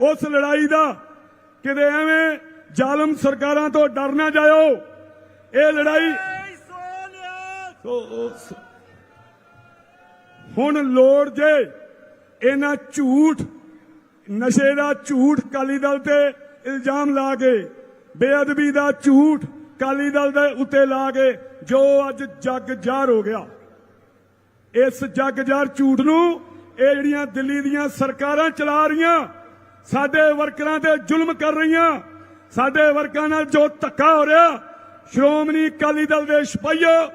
ਉਸ ਲੜਾਈ ਦਾ ਕਿਤੇ ਐਵੇਂ ਜ਼ਾਲਮ ਸਰਕਾਰਾਂ ਤੋਂ ਡਰ ਨਾ ਜਾਇਓ। ਇਹ ਲੜਾਈ ਹੁਣ ਲੋੜ ਜੇ ਇਹਨਾਂ ਝੂਠ, ਨਸ਼ੇ ਦਾ ਝੂਠ ਕਾਲੀ ਦਲ ਤੇ ਇਲਜ਼ਾਮ ਲਾ ਕੇ, ਬੇਅਦਬੀ ਦਾ ਝੂਠ ਕਾਲੀ ਦਲ ਦੇ ਉੱਤੇ ਲਾ ਕੇ ਜੋ ਅੱਜ ਜੱਗ ਜਾਰ ਹੋ ਗਿਆ। ਇਸ ਜੱਗ ਜਾਰ ਝੂਠ ਨੂੰ ਇਹ ਜਿਹੜੀਆਂ ਦਿੱਲੀ ਦੀਆਂ ਸਰਕਾਰਾਂ ਚਲਾ ਰਹੀਆਂ ਸਾਡੇ ਵਰਕਰਾਂ ਤੇ ਜ਼ੁਲਮ ਕਰ ਰਹੀਆਂ। ਸਾਡੇ ਵਰਕਰਾਂ ਨਾਲ ਜੋ ਧੱਕਾ ਹੋ ਰਿਹਾ, ਸ਼੍ਰੋਮਣੀ ਅਕਾਲੀ ਦਲ ਦੇ ਸਿਪਾਹੀਓ,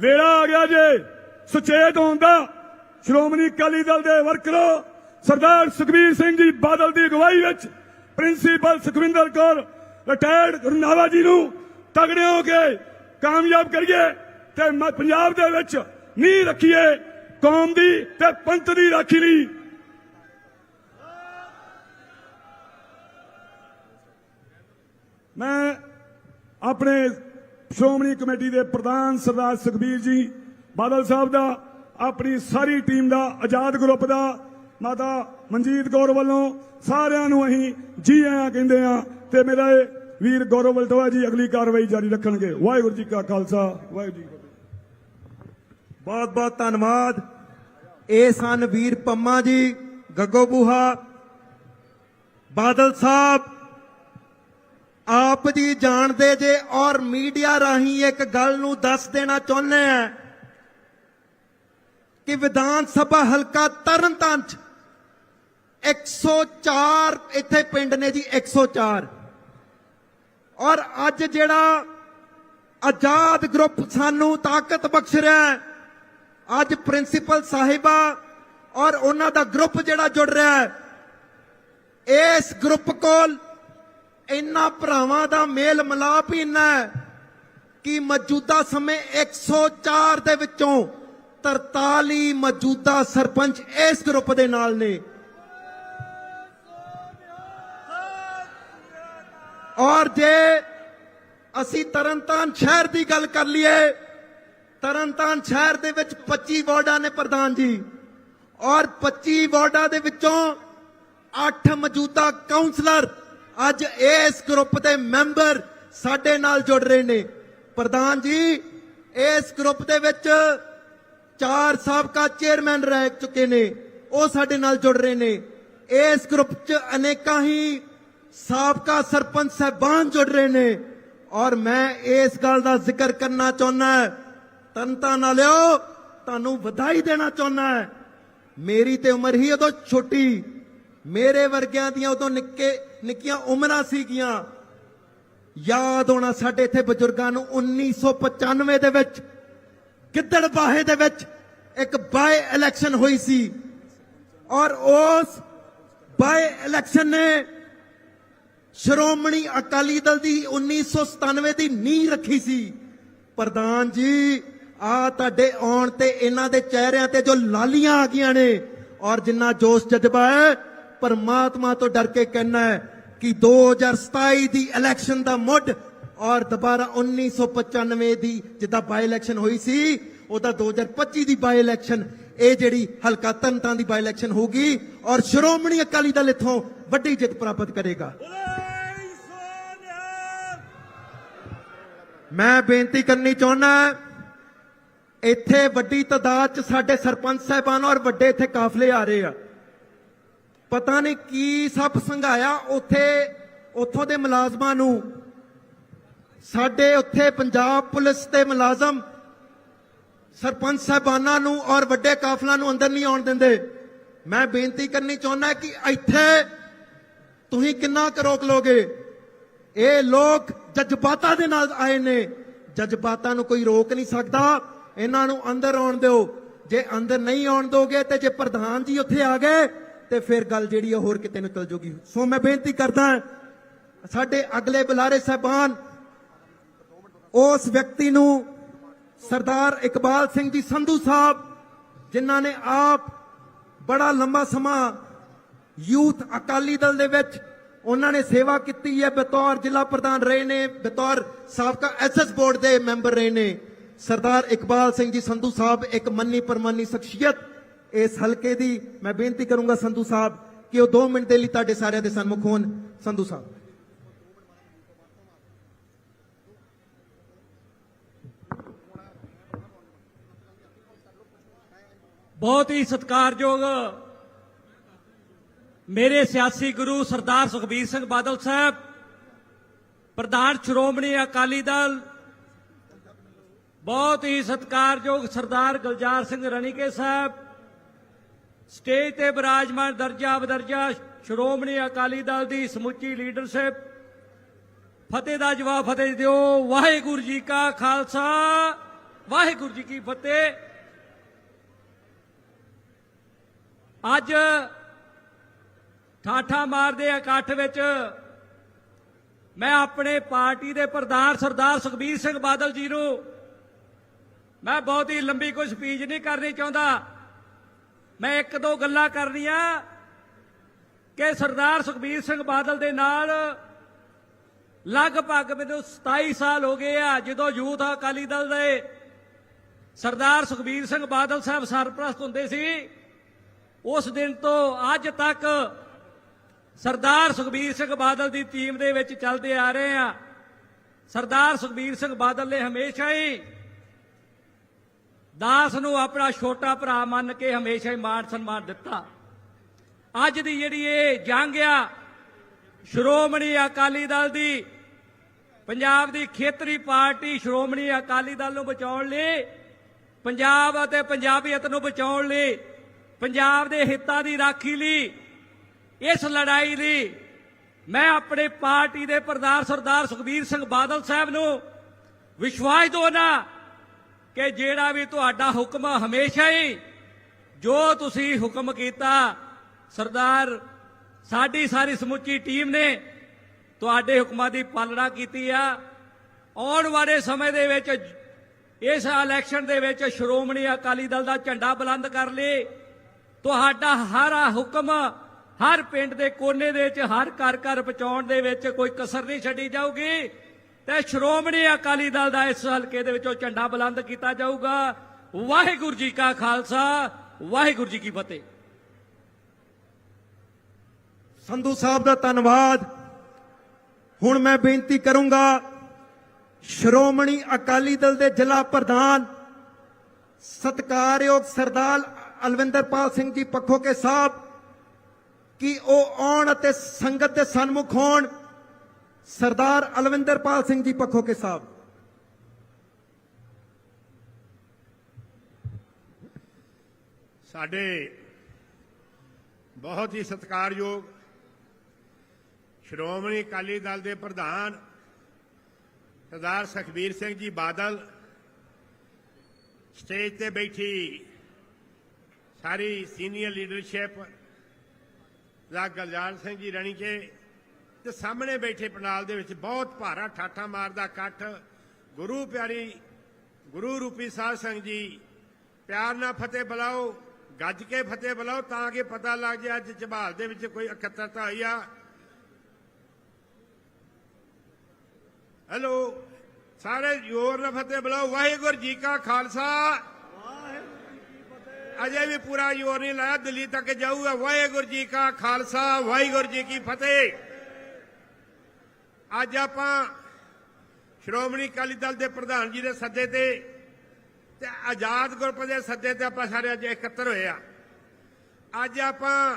ਵੇਲਾ ਆ ਗਿਆ ਜੇ, ਸੁਚੇਤ ਹੋਣ ਦਾ। ਸ਼੍ਰੋਮਣੀ ਅਕਾਲੀ ਦਲ ਦੇ ਵਰਕਰੋ, ਸਰਦਾਰ ਸੁਖਬੀਰ ਸਿੰਘ ਜੀ ਬਾਦਲ ਦੀ ਅਗਵਾਈ ਵਿੱਚ ਪ੍ਰਿੰਸੀਪਲ ਸੁਖਵਿੰਦਰ ਕੌਰ ਰਿਟਾਇਰਡ ਰੰਧਾਵਾ ਜੀ ਨੂੰ ਤਗੜੇ ਹੋ ਕੇ ਕਾਮਯਾਬ ਕਰੀਏ ਤੇ ਮ- ਪੰਜਾਬ ਦੇ ਵਿੱਚ ਨੀਂਹ ਰੱਖੀਏ, ਕੌਮ ਦੀ ਤੇ ਪੰਥ ਦੀ ਰਾਖੀ ਲਈ। ਮੈਂ ਆਪਣੇ ਸ਼੍ਰੋਮਣੀ ਕਮੇਟੀ ਦੇ ਪ੍ਰਧਾਨ ਸਰਦਾਰ ਸੁਖਬੀਰ ਜੀ ਬਾਦਲ ਸਾਹਿਬ ਦਾ, ਆਪਣੀ ਸਾਰੀ ਟੀਮ ਦਾ, ਆਜ਼ਾਦ ਗਰੁੱਪ ਦਾ, ਮਾਤਾ ਮਨਜੀਤ ਕੌਰ ਵੱਲੋਂ ਸਾਰਿਆਂ ਨੂੰ ਅਸੀਂ ਜੀ ਆਇਆਂ ਕਹਿੰਦੇ ਆ ਤੇ ਮੇਰਾ ਇਹ ਵੀਰ ਗੌਰਵ ਵਲਟੋਆ ਜੀ ਅਗਲੀ ਕਾਰਵਾਈ ਜਾਰੀ ਰੱਖਣਗੇ। ਵਾਹਿਗੁਰੂ ਜੀ ਕਾ ਖਾਲਸਾ, ਵਾਹਿਗੁਰੂ ਜੀ ਬਹੁਤ ਬਹੁਤ ਧੰਨਵਾਦ। ਇਹ ਸਨ ਵੀਰ ਪੰਮਾ ਜੀ, ਗੱਗੋ ਬੂਹਾ, ਬਾਦਲ ਸਾਹਿਬ ਆਪ ਜੀ ਜਾਣਦੇ ਜੇ ਔਰ ਮੀਡੀਆ ਰਾਹੀਂ ਇੱਕ ਗੱਲ ਨੂੰ ਦੱਸ ਦੇਣਾ ਚਾਹੁੰਦੇ ਆ ਕਿ ਵਿਧਾਨ ਸਭਾ ਹਲਕਾ ਤਰਨਤਾਰਨ ਚ 104 ਇੱਥੇ ਪਿੰਡ ਨੇ ਜੀ 104 ਔਰ ਅੱਜ ਜਿਹੜਾ ਆਜ਼ਾਦ ਗਰੁੱਪ ਸਾਨੂੰ ਤਾਕਤ ਬਖਸ਼ ਰਿਹਾ ਅੱਜ ਪ੍ਰਿੰਸੀਪਲ ਸਾਹਿਬਾ ਔਰ ਉਹਨਾਂ ਦਾ ਗਰੁੱਪ ਜਿਹੜਾ ਜੁੜ ਰਿਹਾ ਇਸ ਗਰੁੱਪ ਕੋਲ ਇੰਨਾ ਭਰਾਵਾਂ ਦਾ ਮੇਲ ਮਲਾਪ ਹੀ ਇੰਨਾ ਹੈ ਕਿ ਮੌਜੂਦਾ ਸਮੇਂ 104 ਦੇ ਵਿੱਚੋਂ 43 ਮੌਜੂਦਾ ਸਰਪੰਚ ਇਸ ਗਰੁੱਪ ਦੇ ਨਾਲ ਨੇ। ਔਰ ਜੇ ਅਸੀਂ ਤਰਨਤਾਰਨ ਸ਼ਹਿਰ ਦੀ ਗੱਲ ਕਰ ਲਈਏ, ਤਰਨਤਾਰਨ ਸ਼ਹਿਰ ਦੇ ਵਿੱਚ 25 ਵਾਰਡਾਂ ਨੇ ਪ੍ਰਧਾਨ ਜੀ। ਔਰ 25 ਵਾਰਡਾਂ ਦੇ ਵਿੱਚੋਂ 8 ਮੌਜੂਦਾ ਕਾਉਂਸਲਰ ਅੱਜ ਇਸ ਗਰੁੱਪ ਦੇ ਮੈਂਬਰ ਸਾਡੇ ਨਾਲ ਜੁੜ ਰਹੇ ਨੇ। ਪ੍ਰਧਾਨ ਜੀ, ਇਸ ਗਰੁੱਪ ਦੇ ਵਿੱਚ ਚਾਰ ਸਾਬਕਾ ਚੇਅਰਮੈਨ ਰਹਿ ਚੁੱਕੇ ਨੇ, ਉਹ ਸਾਡੇ ਨਾਲ ਜੁੜ ਰਹੇ ਨੇ। ਇਸ ਗਰੁੱਪ 'ਚ ਅਨੇਕਾਂ ਹੀ ਸਾਬਕਾ ਸਰਪੰਚ ਸਹਿਬਾਨ ਜੁੜ ਰਹੇ ਨੇ। ਔਰ ਮੈਂ ਇਸ ਗੱਲ ਦਾ ਜ਼ਿਕਰ ਕਰਨਾ ਚਾਹੁੰਦਾ ਤਨਤਾ ਨਾਲਿਓ ਤੁਹਾਨੂੰ ਵਧਾਈ ਦੇਣਾ ਚਾਹੁੰਦਾ ਮੇਰੀ ਤੇ ਉਮਰ ਹੀ ਉਦੋਂ ਛੋਟੀ ਮੇਰੇ ਵਰਗਿਆਂ ਦੀਆਂ ਉਦੋਂ ਨਿੱਕੇ, ਨਿੱਕੀਆਂ ਉਮਰਾਂ ਸੀਗੀਆਂ। ਯਾਦ ਹੋਣਾ ਸਾਡੇ ਇੱਥੇ ਬਜ਼ੁਰਗਾਂ ਨੂੰ 1995 ਦੇ ਵਿੱਚ, ਗਿੱਦੜ ਬਾਹੇ ਦੇ ਵਿੱਚ ਇੱਕ ਬਾਈ ਇਲੈਕਸ਼ਨ ਹੋਈ ਸੀ। ਔਰ ਉਸ ਬਾਈ ਇਲੈਕਸ਼ਨ ਨੇ ਸ਼੍ਰੋਮਣੀ ਅਕਾਲੀ ਦਲ ਦੀ 1997 ਦੀ ਨੀਂਹ ਰੱਖੀ ਸੀ। ਪ੍ਰਧਾਨ ਜੀ, ਆ ਤੁਹਾਡੇ ਆਉਣ ਤੇ ਇਹਨਾਂ ਦੇ ਚਿਹਰਿਆਂ ਤੇ ਜੋ ਲਾਲੀਆਂ ਆ ਗਈਆਂ ਨੇ, ਔਰ ਜਿੰਨਾ ਜੋਸ਼ ਜਜ਼ਬਾ ਹੈ ਪਰਮਾਤਮਾ ਤੋਂ ਡਰ ਕੇ ਕਹਿਣਾ ਹੈ ਕਿ 2027 ਦੀ ਇਲੈਕਸ਼ਨ ਦਾ ਮੁੱਢ ਔਰ ਦੁਬਾਰਾ 1995 ਦੀ ਜਿੱਦਾਂ ਬਾਈ ਇਲੈਕਸ਼ਨ ਹੋਈ ਸੀ, ਉਹਦਾ 2025 ਦੀ ਬਾਈ ਇਲੈਕਸ਼ਨ ਇਹ ਜਿਹੜੀ ਹਲਕਾ ਤਨਤਾਂ ਦੀ ਬਾਈ ਇਲੈਕਸ਼ਨ ਹੋਗੀ ਔਰ ਸ਼੍ਰੋਮਣੀ ਅਕਾਲੀ ਦਲ ਇਥੋਂ ਵੱਡੀ ਜਿੱਤ ਪ੍ਰਾਪਤ ਕਰੇਗਾ। ਮੈਂ ਬੇਨਤੀ ਕਰਨੀ ਚਾਹੁੰਦਾ ਇੱਥੇ ਵੱਡੀ ਤਾਦਾਦ ਚ ਸਾਡੇ ਸਰਪੰਚ ਸਾਹਿਬਾਨ ਔਰ ਵੱਡੇ ਇੱਥੇ ਕਾਫਲੇ ਆ ਰਹੇ ਆ। ਪਤਾ ਨਹੀਂ ਕੀ ਸਭ ਸੰਘਾਇਆ ਉੱਥੇ, ਉੱਥੋਂ ਦੇ ਮੁਲਾਜ਼ਮਾਂ ਨੂੰ। ਸਾਡੇ ਉੱਥੇ ਪੰਜਾਬ ਪੁਲਿਸ ਦੇ ਮੁਲਾਜ਼ਮ ਸਰਪੰਚ ਸਾਹਿਬਾਨਾਂ ਨੂੰ ਔਰ ਵੱਡੇ ਕਾਫਲਾਂ ਨੂੰ ਅੰਦਰ ਨਹੀਂ ਆਉਣ ਦਿੰਦੇ। ਮੈਂ ਬੇਨਤੀ ਕਰਨੀ ਚਾਹੁੰਦਾ ਕਿ ਇੱਥੇ ਤੁਸੀਂ ਕਿੰਨਾ ਕੁ ਰੋਕ ਲੋਗੇ? ਇਹ ਲੋਕ ਜਜ਼ਬਾਤਾਂ ਦੇ ਨਾਲ ਆਏ ਨੇ। ਜਜ਼ਬਾਤਾਂ ਨੂੰ ਕੋਈ ਰੋਕ ਨਹੀਂ ਸਕਦਾ। ਇਹਨਾਂ ਨੂੰ ਅੰਦਰ ਆਉਣ ਦਿਓ। ਜੇ ਅੰਦਰ ਨਹੀਂ ਆਉਣ ਦੋਗੇ ਤੇ ਜੇ ਪ੍ਰਧਾਨ ਜੀ ਉੱਥੇ ਆ ਗਏ ਤੇ ਫਿਰ ਗੱਲ ਜਿਹੜੀ ਆ ਹੋਰ ਕਿਤੇ ਨਿਕਲ ਜੂਗੀ। ਸੋ ਮੈਂ ਬੇਨਤੀ ਕਰਦਾ ਸਾਡੇ ਅਗਲੇ ਬੁਲਾਰੇ ਸਾਹਿਬਾਨ, ਉਸ ਵਿਅਕਤੀ ਨੂੰ ਸਰਦਾਰ ਇਕਬਾਲ ਸਿੰਘ ਜੀ ਸੰਧੂ ਸਾਹਿਬ, ਜਿਨ੍ਹਾਂ ਨੇ ਆਪ ਬੜਾ ਲੰਬਾ ਸਮਾਂ ਯੂਥ ਅਕਾਲੀ ਦਲ ਦੇ ਵਿੱਚ ਉਹਨਾਂ ਨੇ ਸੇਵਾ ਕੀਤੀ ਹੈ, ਬਤੌਰ ਜ਼ਿਲ੍ਹਾ ਪ੍ਰਧਾਨ ਰਹੇ ਨੇ, ਬਤੌਰ ਸਾਬਕਾ ਐਸਐਸ ਬੋਰਡ ਦੇ ਮੈਂਬਰ ਰਹੇ ਨੇ। ਸਰਦਾਰ ਇਕਬਾਲ ਸਿੰਘ ਜੀ ਸੰਧੂ ਸਾਹਿਬ ਇੱਕ ਮੰਨੀ ਪਰਮਾਨੀ ਸ਼ਖਸੀਅਤ ਇਸ ਹਲਕੇ ਦੀ ਮੈਂ ਬੇਨਤੀ ਕਰੂੰਗਾ ਸੰਧੂ ਸਾਹਿਬ ਕਿ ਉਹ 2 ਮਿੰਟ ਦੇ ਲਈ ਤੁਹਾਡੇ ਸਾਰਿਆਂ ਦੇ ਸਨਮੁਖ ਹੋਣ। ਸੰਧੂ ਸਾਹਿਬ। ਬਹੁਤ ਹੀ ਸਤਿਕਾਰਯੋਗ ਮੇਰੇ ਸਿਆਸੀ ਗੁਰੂ ਸਰਦਾਰ ਸੁਖਬੀਰ ਸਿੰਘ ਬਾਦਲ ਸਾਹਿਬ, ਪ੍ਰਧਾਨ ਸ਼੍ਰੋਮਣੀ ਅਕਾਲੀ ਦਲ, ਬਹੁਤ ਹੀ ਸਤਿਕਾਰਯੋਗ ਸਰਦਾਰ ਗੁਲਜ਼ਾਰ ਸਿੰਘ ਰਣੀਕੇ ਸਾਹਿਬ ਸਟੇਜ ਤੇ ਬਿਰਾਜਮਾਨ ਦਰਜਾ ਬਦਰਜਾ ਸ਼੍ਰੋਮਣੀ ਅਕਾਲੀ ਦਲ ਦੀ ਸਮੁੱਚੀ ਲੀਡਰਸ਼ਿਪ। ਫਤਿਹ ਦਾ ਜਵਾਬ ਫਤਿਹ ਦਿਓ। ਵਾਹਿਗੁਰੂ ਜੀ ਕਾ ਖਾਲਸਾ। ਵਾਹਿਗੁਰੂ ਜੀ ਕੀ ਫਤਿਹ। ਅੱਜ ਠਾਠਾ ਮਾਰਦੇ ਇਕੱਠ ਵਿੱਚ ਮੈਂ ਆਪਣੇ ਪਾਰਟੀ ਦੇ ਪ੍ਰਧਾਨ ਸਰਦਾਰ ਸੁਖਬੀਰ ਸਿੰਘ ਬਾਦਲ ਜੀ ਨੂੰ ਮੈਂ ਬਹੁਤ ਹੀ ਲੰਬੀ ਕੋਈ ਸਪੀਚ ਨਹੀਂ ਕਰਨੀ ਚਾਹੁੰਦਾ। ਮੈਂ ਇੱਕ ਦੋ ਗੱਲਾਂ ਕਰਨੀਆਂ ਕਿ ਸਰਦਾਰ ਸੁਖਬੀਰ ਸਿੰਘ ਬਾਦਲ ਦੇ ਨਾਲ ਲਗਭਗ ਮੈਨੂੰ 27 ਸਾਲ ਹੋ ਗਏ ਆ, ਜਦੋਂ ਯੂਥ ਅਕਾਲੀ ਦਲ ਦੇ ਸਰਦਾਰ ਸੁਖਬੀਰ ਸਿੰਘ ਬਾਦਲ ਸਾਹਿਬ ਸਰਪ੍ਰਸਤ ਹੁੰਦੇ ਸੀ। ਉਸ ਦਿਨ ਤੋਂ ਅੱਜ ਤੱਕ ਸਰਦਾਰ ਸੁਖਬੀਰ ਸਿੰਘ ਬਾਦਲ ਦੀ ਟੀਮ ਦੇ ਵਿੱਚ ਚੱਲਦੇ ਆ ਰਹੇ ਆ। ਸਰਦਾਰ ਸੁਖਬੀਰ ਸਿੰਘ ਬਾਦਲ ਨੇ ਹਮੇਸ਼ਾ ਹੀ ਦਾਸ ਨੂੰ ਆਪਣਾ ਛੋਟਾ ਭਰਾ ਮੰਨ ਕੇ ਹਮੇਸ਼ਾ ਹੀ ਮਾਣ ਸਨਮਾਨ ਦਿੱਤਾ। ਅੱਜ ਦੀ ਜਿਹੜੀ ਇਹ ਜੰਗ ਆ ਸ਼੍ਰੋਮਣੀ ਅਕਾਲੀ ਦਲ ਦੀ, ਪੰਜਾਬ ਦੀ ਖੇਤਰੀ ਪਾਰਟੀ ਸ਼੍ਰੋਮਣੀ ਅਕਾਲੀ ਦਲ ਨੂੰ ਬਚਾਉਣ ਲਈ, ਪੰਜਾਬ ਅਤੇ ਪੰਜਾਬੀਅਤ ਨੂੰ ਬਚਾਉਣ ਲਈ, ਪੰਜਾਬ ਦੇ ਹਿੱਤਾਂ ਦੀ ਰਾਖੀ ਲਈ, ਇਸ ਲੜਾਈ ਲਈ ਮੈਂ ਆਪਣੇ ਪਾਰਟੀ ਦੇ ਪ੍ਰਧਾਨ ਸਰਦਾਰ ਸੁਖਬੀਰ ਸਿੰਘ ਬਾਦਲ ਸਾਹਿਬ ਨੂੰ ਵਿਸ਼ਵਾਸ ਦਵਾਉਣਾ ਕਿ ਜਿਹੜਾ ਵੀ ਤੁਹਾਡਾ ਹੁਕਮ ਹਮੇਸ਼ਾ ਹੀ ਜੋ ਤੁਸੀਂ ਹੁਕਮ ਕੀਤਾ, ਸਰਦਾਰ, ਸਾਡੀ ਸਾਰੀ ਸਮੁੱਚੀ ਟੀਮ ਨੇ ਤੁਹਾਡੇ ਹੁਕਮਾਂ ਦੀ ਪਾਲਣਾ ਕੀਤੀ ਆ। ਆਉਣ ਵਾਲੇ ਸਮੇਂ ਦੇ ਵਿੱਚ, ਇਸ ਇਲੈਕਸ਼ਨ ਦੇ ਵਿੱਚ ਸ਼੍ਰੋਮਣੀ ਅਕਾਲੀ ਦਲ ਦਾ ਝੰਡਾ ਬੁਲੰਦ ਕਰ ਲਈ ਤੁਹਾਡਾ ਹਰ ਹੁਕਮ ਹਰ ਪਿੰਡ ਦੇ ਕੋਨੇ ਦੇ ਵਿੱਚ, ਹਰ ਘਰ ਘਰ ਪਹੁੰਚਾਉਣ ਦੇ ਵਿੱਚ ਕੋਈ ਕਸਰ ਨਹੀਂ ਛੱਡੀ ਜਾਊਗੀ। ਤੇ ਸ਼੍ਰੋਮਣੀ ਅਕਾਲੀ ਦਲ ਦਾ ਇਸ ਹਲਕੇ ਦੇ ਵਿੱਚੋਂ ਝੰਡਾ ਬੁਲੰਦ ਕੀਤਾ ਜਾਊਗਾ। ਵਾਹਿਗੁਰੂ ਜੀ ਕਾ ਖਾਲਸਾ, ਵਾਹਿਗੁਰੂ ਜੀ ਕੀ ਫਤਿਹ। ਸੰਧੂ ਸਾਹਿਬ ਦਾ ਧੰਨਵਾਦ। ਹੁਣ ਮੈਂ ਬੇਨਤੀ ਕਰੂੰਗਾ, ਸ਼੍ਰੋਮਣੀ ਅਕਾਲੀ ਦਲ ਦੇ ਜ਼ਿਲ੍ਹਾ ਪ੍ਰਧਾਨ, ਸਤਕਾਰਯੋਗ ਸਰਦਾਰ ਅਲਵਿੰਦਰਪਾਲ ਸਿੰਘ ਜੀ ਪੱਖੋਕੇ ਸਾਹਿਬ, ਕਿ ਉਹ ਆਉਣ ਅਤੇ ਸੰਗਤ ਦੇ ਸਨਮੁਖ ਹੋਣ। ਸਰਦਾਰ ਅਲਵਿੰਦਰਪਾਲ ਸਿੰਘ ਜੀ ਪੱਖੋਕੇ ਸਾਹਿਬ। ਸਾਡੇ ਬਹੁਤ ਹੀ ਸਤਿਕਾਰਯੋਗ ਸ਼੍ਰੋਮਣੀ ਅਕਾਲੀ ਦਲ ਦੇ ਪ੍ਰਧਾਨ ਸਰਦਾਰ ਸੁਖਬੀਰ ਸਿੰਘ ਜੀ ਬਾਦਲ ਸਟੇਜ ਤੇ ਬੈਠੀ ਸਾਰੀ ਸੀਨੀਅਰ ਲੀਡਰਸ਼ਿਪ ਦਾ ਗਲਜਾਰ ਸਿੰਘ ਜੀ ਰਣੀਕੇ ਤੇ ਸਾਹਮਣੇ ਬੈਠੇ ਪੰਡਾਲ ਦੇ ਵਿੱਚ ਬਹੁਤ ਭਾਰਾ ਠਾਠਾ ਮਾਰਦਾ ਇਕੱਠ। ਗੁਰੂ ਪਿਆਰੀ, ਗੁਰੂ ਰੂਪੀ ਸਾਧ ਸੰਗ ਜੀ, ਪਿਆਰ ਨਾਲ ਫਤਿਹ ਬੁਲਾਓ, ਗੱਜ ਕੇ ਫਤਿਹ ਬੁਲਾਓ ਤਾਂ ਕਿ ਪਤਾ ਲੱਗ ਜਾਏ ਅੱਜ ਝਬਾਲ ਦੇ ਵਿੱਚ ਕੋਈ ਇਕੱਤਰਤਾ ਹੋਈ ਆ। ਹੈਲੋ, ਸਾਰੇ ਜ਼ੋਰ ਨਾਲ ਫਤਿਹ ਬੁਲਾਓ। ਵਾਹਿਗੁਰੂ ਜੀ ਕਾ ਖਾਲਸਾ। ਅਜੇ ਵੀ ਪੂਰਾ ਜ਼ੋਰ ਨਹੀਂ ਲਾਇਆ, ਦਿੱਲੀ ਤੱਕ ਜਾਊਗਾ। ਵਾਹਿਗੁਰੂ ਜੀ ਕਾ ਖਾਲਸਾ, ਵਾਹਿਗੁਰੂ ਜੀ ਕੀ ਫਤਿਹ। ਅੱਜ ਆਪਾਂ ਸ਼੍ਰੋਮਣੀ ਅਕਾਲੀ ਦਲ ਦੇ ਪ੍ਰਧਾਨ ਜੀ ਦੇ ਸੱਦੇ ਤੇ ਤੇ ਆਜ਼ਾਦ ਗਰੁੱਪ ਦੇ ਸੱਦੇ ਤੇ ਆਪਾਂ ਸਾਰੇ ਅੱਜ ਇਕੱਤਰ ਹੋਏ ਆ। ਅੱਜ ਆਪਾਂ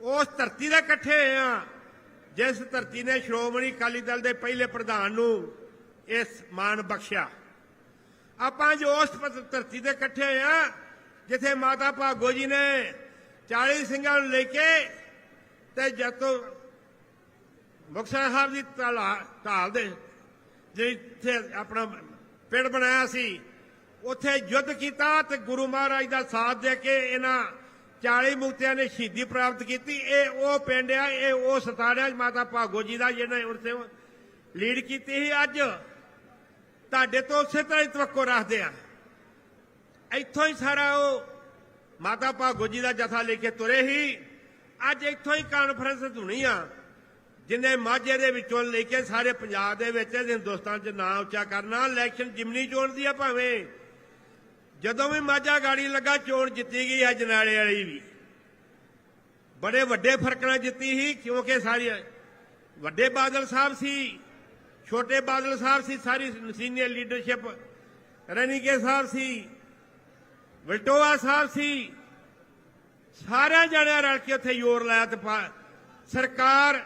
ਉਸ ਧਰਤੀ ਦੇ ਇਕੱਠੇ ਹੋਏ ਆ, ਜਿਸ ਧਰਤੀ ਨੇ ਸ਼੍ਰੋਮਣੀ ਅਕਾਲੀ ਦਲ ਦੇ ਪਹਿਲੇ ਪ੍ਰਧਾਨ ਨੂੰ ਇਸ ਮਾਣ ਬਖਸ਼ਿਆ। ਆਪਾਂ ਜੋ ਉਸ ਧਰਤੀ ਤੇ ਇਕੱਠੇ ਹੋਏ ਆ, ਜਿੱਥੇ ਮਾਤਾ ਭਾਗੋ ਜੀ ਨੇ 40 ਸਿੰਘਾਂ ਨੂੰ ਲੈ ਕੇ ਤੇ ਜਤੋ ਮੁਕਤਸਰ ਸਾਹਿਬ ਦੀ ਢਾਲ ਦੇ ਜਿੱਥੇ ਆਪਣਾ ਪਿੰਡ ਬਣਾਇਆ ਸੀ, ਉੱਥੇ ਯੁੱਧ ਕੀਤਾ ਤੇ ਗੁਰੂ ਮਹਾਰਾਜ ਦਾ ਸਾਥ ਦੇ ਕੇ ਇਹਨਾਂ 40 ਮੁਕਤਿਆਂ ਨੇ ਸ਼ਹੀਦੀ ਪ੍ਰਾਪਤ ਕੀਤੀ। ਇਹ ਉਹ ਪਿੰਡ ਆ, ਇਹ ਉਹ ਸਤਾਰਿਆ ਮਾਤਾ ਭਾਗੋ ਜੀ ਦਾ ਜਿਹਨੇ ਉਰਸੇ ਲੀਡ ਕੀਤੀ ਸੀ। ਅੱਜ ਤੁਹਾਡੇ ਤੋਂ ਉਸੇ ਤਰ੍ਹਾਂ ਹੀ ਤਵੱਕੋ ਰੱਖਦੇ ਆ। ਇੱਥੋਂ ਹੀ ਸਾਰਾ ਉਹ ਮਾਤਾ ਭਾਗੋ ਜੀ ਦਾ ਜਥਾ ਲੈ ਕੇ ਤੁਰੇ ਹੀ ਅੱਜ ਇੱਥੋਂ ਹੀ ਕਾਨਫਰੰਸ ਹੋਣੀ ਆ। ਜਿਨੇ ਮਾਝੇ ਦੇ ਵਿੱਚੋਂ ਲੈ ਕੇ ਸਾਰੇ ਪੰਜਾਬ ਦੇ ਵਿੱਚ ਹਿੰਦੁਸਤਾਨ 'ਚ ਨਾਂ ਉੱਚਾ ਕਰਨਾ ਇਲੈਕਸ਼ਨ ਜਿਮਨੀ ਚੋਣ ਦੀ ਆ ਭਾਵੇਂ। ਜਦੋਂ ਵੀ ਮਾਝਾ ਗਾੜੀ ਲੱਗਾ, ਚੋਣ ਜਿੱਤੀ ਗਈ ਹੈ ਜਨਾਲੇ ਵਾਲੀ ਵੀ। ਬੜੇ ਵੱਡੇ ਫ਼ਰਕ ਨਾਲ ਜਿੱਤੀ ਸੀ, ਕਿਉਂਕਿ ਸਾਰੀ ਵੱਡੇ ਬਾਦਲ ਸਾਹਿਬ ਸੀ, ਛੋਟੇ ਬਾਦਲ ਸਾਹਿਬ ਸੀ, ਸਾਰੀ ਸੀਨੀਅਰ ਲੀਡਰਸ਼ਿਪ ਰਣੀਕੇ ਸਾਹਿਬ ਸੀ, ਵਲਟੋਆ ਸਾਹਿਬ ਸੀ, ਸਾਰਿਆਂ ਜਣਿਆਂ ਰਲ ਕੇ ਉੱਥੇ ਜ਼ੋਰ ਲਾਇਆ ਤੇ ਸਰਕਾਰ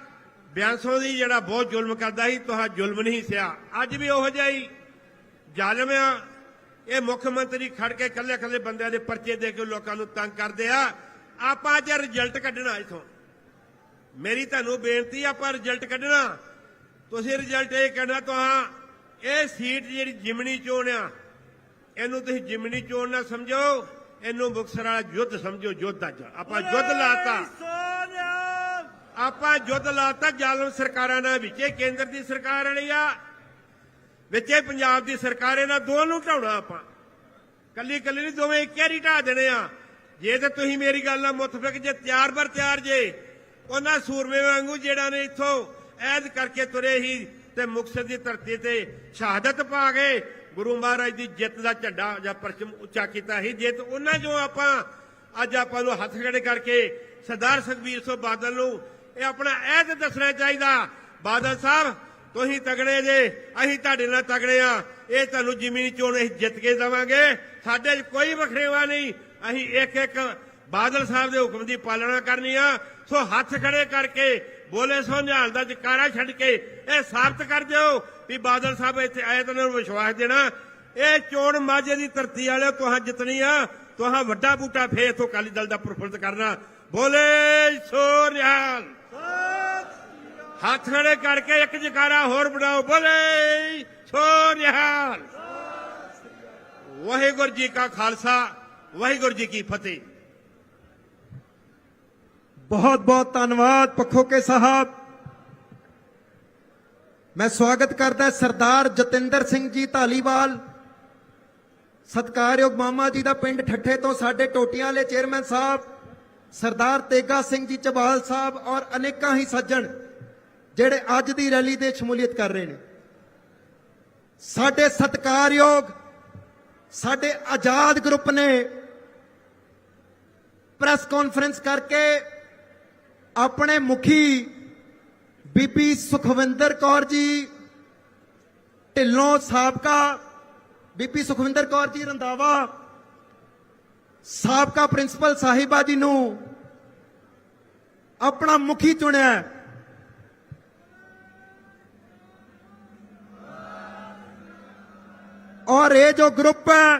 ਬਿਆਨਸੋ ਦੀ ਜਿਹੜਾ ਬਹੁਤ ਜ਼ੁਲਮ ਕਰਦਾ ਸੀ ਤੁਹਾ ਜ਼ੁਲਮ ਨਹੀਂ ਸਿਆ। ਅੱਜ ਵੀ ਉਹੋ ਜਿਹਾ ਹੀ ਜ਼ਾਲਮ ਆ। ਇਹ ਮੁੱਖ ਮੰਤਰੀ ਖੜ ਕੇ ਕੱਲੇ ਕੱਲੇ ਬੰਦਿਆਂ ਦੇ ਪਰਚੇ ਦੇ ਕੇ ਲੋਕਾਂ ਨੂੰ ਤੰਗ ਕਰਦੇ ਆ। ਆਪਾਂ ਅੱਜ ਰਿਜ਼ਲਟ ਕੱਢਣਾ ਇਥੋਂ। ਮੇਰੀ ਤੁਹਾਨੂੰ ਬੇਨਤੀ ਆਪਾਂ ਰਿਜ਼ਲਟ ਕੱਢਣਾ। ਤੁਸੀਂ ਰਿਜ਼ਲਟ ਇਹ ਕਹਿਣਾ ਤੁਹਾਂ ਇਹ ਸੀਟ ਜਿਹੜੀ ਜਿਮਣੀ ਚੋਣ ਆ, ਇਹਨੂੰ ਤੁਸੀਂ ਜਿਮਣੀ ਚੋਣ ਨਾ ਸਮਝੋ, ਇਹਨੂੰ ਮੁਕਤਸਰ ਵਾਲਾ ਯੁੱਧ ਸਮਝੋ, ਯੁੱਧ ਅੱਜ। ਆਪਾਂ ਯੁੱਧ ਲਾਤਾ। ਆਪਾਂ ਯੁੱਧ ਲਾਤਾ ਜ਼ਾਲਮ ਸਰਕਾਰਾਂ ਨਾਲ ਵਿੱਚੇ ਕੇਂਦਰ ਦੀ ਸਰਕਾਰ ਵਾਲੀ ਆ, ਵਿੱਚੇ ਪੰਜਾਬ ਦੀ ਸਰਕਾਰ, ਇਹਨਾਂ ਦੋਵਾਂ ਨੂੰ ਢਾਉਣਾ ਆਪਾਂ। ਕੱਲੀ ਕੱਲੀ ਨਹੀਂ, ਦੋਵੇਂ ਇੱਕੇ ਹੀ ਢਾ ਦੇਣੇ ਆ। ਜੇ ਤੇ ਤੁਸੀਂ ਮੇਰੀ ਗੱਲ ਨਾਲ ਮੁਤਫਿਕ ਜੇ, ਤਿਆਰ ਬਰ ਤਿਆਰ ਜੇ, ਉਹਨਾਂ ਸੂਰਮੇ ਵਾਂਗੂ ਜਿਹੜਾ ਨੇ ਇੱਥੋਂ ਐਦ ਕਰਕੇ ਤੁਰੇ ਹੀ ਤੇ ਮੁਕਤਸਰ ਦੀ ਧਰਤੀ ਤੇ ਸ਼ਹਾਦਤ ਪਾ ਗਏ ਗੁਰੂ ਮਹਾਰਾਜ ਦੀ ਜਿੱਤ ਦਾ ਝੰਡਾ ਜਾਂ ਪਰਚਮ ਉੱਚਾ ਕੀਤਾ ਸੀ। ਜਿੱਤ ਉਹਨਾਂ ਜੋ ਆਪਾਂ, ਅੱਜ ਆਪਾਂ ਨੂੰ ਹੱਥ ਖੜੇ ਕਰਕੇ ਸਰਦਾਰ ਸੁਖਬੀਰ ਸਿੰਘ ਬਾਦਲ ਨੂੰ ਇਹ ਆਪਣਾ ਐਦ ਦੱਸਣਾ ਚਾਹੀਦਾ। ਬਾਦਲ ਸਾਹਿਬ, ਤੁਸੀਂ ਤਗੜੇ ਜੇ, ਅਸੀਂ ਤੁਹਾਡੇ ਨਾਲ ਤਗੜੇ ਆ। ਇਹ ਤੁਹਾਨੂੰ ਜ਼ਮੀਨੀ ਚੋਣ ਅਸੀਂ ਜਿੱਤ ਕੇ ਦੇਵਾਂਗੇ। ਸਾਡੇ 'ਚ ਕੋਈ ਵਖਰੇਵਾ ਨਹੀਂ। ਅਸੀਂ ਇੱਕ ਇੱਕ ਬਾਦਲ ਸਾਹਿਬ ਦੇ ਹੁਕਮ ਦੀ ਪਾਲਣਾ ਕਰਨੀ ਆ। ਸੋ ਹੱਥ ਖੜੇ ਕਰਕੇ, ਬੋਲੇ ਸੋ ਨਿਹਾਲ ਦਾ ਜਕਾਰਾ ਛੱਡ ਕੇ ਇਹ ਸਾਬਤ ਕਰ ਦਿਓ ਵੀ ਬਾਦਲ ਸਾਹਿਬ ਇੱਥੇ ਆਏ ਤਾਂ ਉਹਨਾਂ ਨੂੰ ਵਿਸ਼ਵਾਸ ਦੇਣਾ। ਇਹ ਚੋਣ ਮਾਝੇ ਦੀ ਧਰਤੀ ਵਾਲਿਓ ਤੁਹਾਂ ਜਿੱਤਣੀ ਆ। ਤੁਹਾਂ ਵੱਡਾ ਬੂਟਾ ਫੇਰ ਤੋਂ ਕਾਲੀ ਦਲ ਦਾ ਪ੍ਰਫੁੱਲਤ ਕਰਨਾ ਬੋਲੇ ਸੋ ਨਿਹਾਲ ਹੱਥ ਖੜੇ ਕਰਕੇ ਇੱਕ ਜਕਾਰਾ ਹੋਰ ਬਣਾਓ ਬੋਲੇ ਸੋ ਨਿਹਾਲ ਵਾਹਿਗੁਰੂ ਜੀ ਕਾ ਖਾਲਸਾ ਵਾਹਿਗੁਰੂ ਜੀ ਕੀ ਫਤਿਹ ਬਹੁਤ ਬਹੁਤ ਧੰਨਵਾਦ ਪਖੋਕੇ ਸਾਹਿਬ ਮੈਂ ਸਵਾਗਤ ਕਰਦਾ ਸਰਦਾਰ ਜਤਿੰਦਰ ਸਿੰਘ ਜੀ ਢਾਲੀਵਾਲ ਸਤਕਾਰਯੋਗ ਮਾਮਾ ਜੀ ਦਾ ਪਿੰਡ ਠੱਠੇ ਤੋਂ ਸਾਡੇ ਟੋਟੀਆਂ ਵਾਲੇ ਚੇਅਰਮੈਨ ਸਾਹਿਬ, ਸਰਦਾਰ ਤੇਗਾ ਸਿੰਘ ਜੀ ਚਬਾਲ ਸਾਹਿਬ ਔਰ ਅਨੇਕਾਂ ਹੀ ਸੱਜਣ ਜਿਹੜੇ ਅੱਜ ਦੀ ਰੈਲੀ ਦੇ ਸ਼ਮੂਲੀਅਤ ਕਰ ਰਹੇ ਨੇ। ਸਾਡੇ ਸਤਕਾਰਯੋਗ, ਸਾਡੇ ਆਜ਼ਾਦ ਗਰੁੱਪ ਨੇ ਪ੍ਰੈਸ ਕਾਨਫਰੰਸ ਕਰਕੇ ਆਪਣੇ ਮੁਖੀ ਬੀਬੀ ਸੁਖਵਿੰਦਰ ਕੌਰ ਜੀ, ਢਿੱਲੋਂ ਸਾਬਕਾ ਬੀਬੀ ਸੁਖਵਿੰਦਰ ਕੌਰ ਜੀ ਰੰਦਾਵਾ ਸਾਬਕਾ ਪ੍ਰਿੰਸੀਪਲ ਸਾਹਿਬਾ ਜੀ ਨੂੰ ਆਪਣਾ ਮੁਖੀ ਚੁਣਿਆ ਔਰ ਇਹ ਜੋ ਗਰੁੱਪ ਹੈ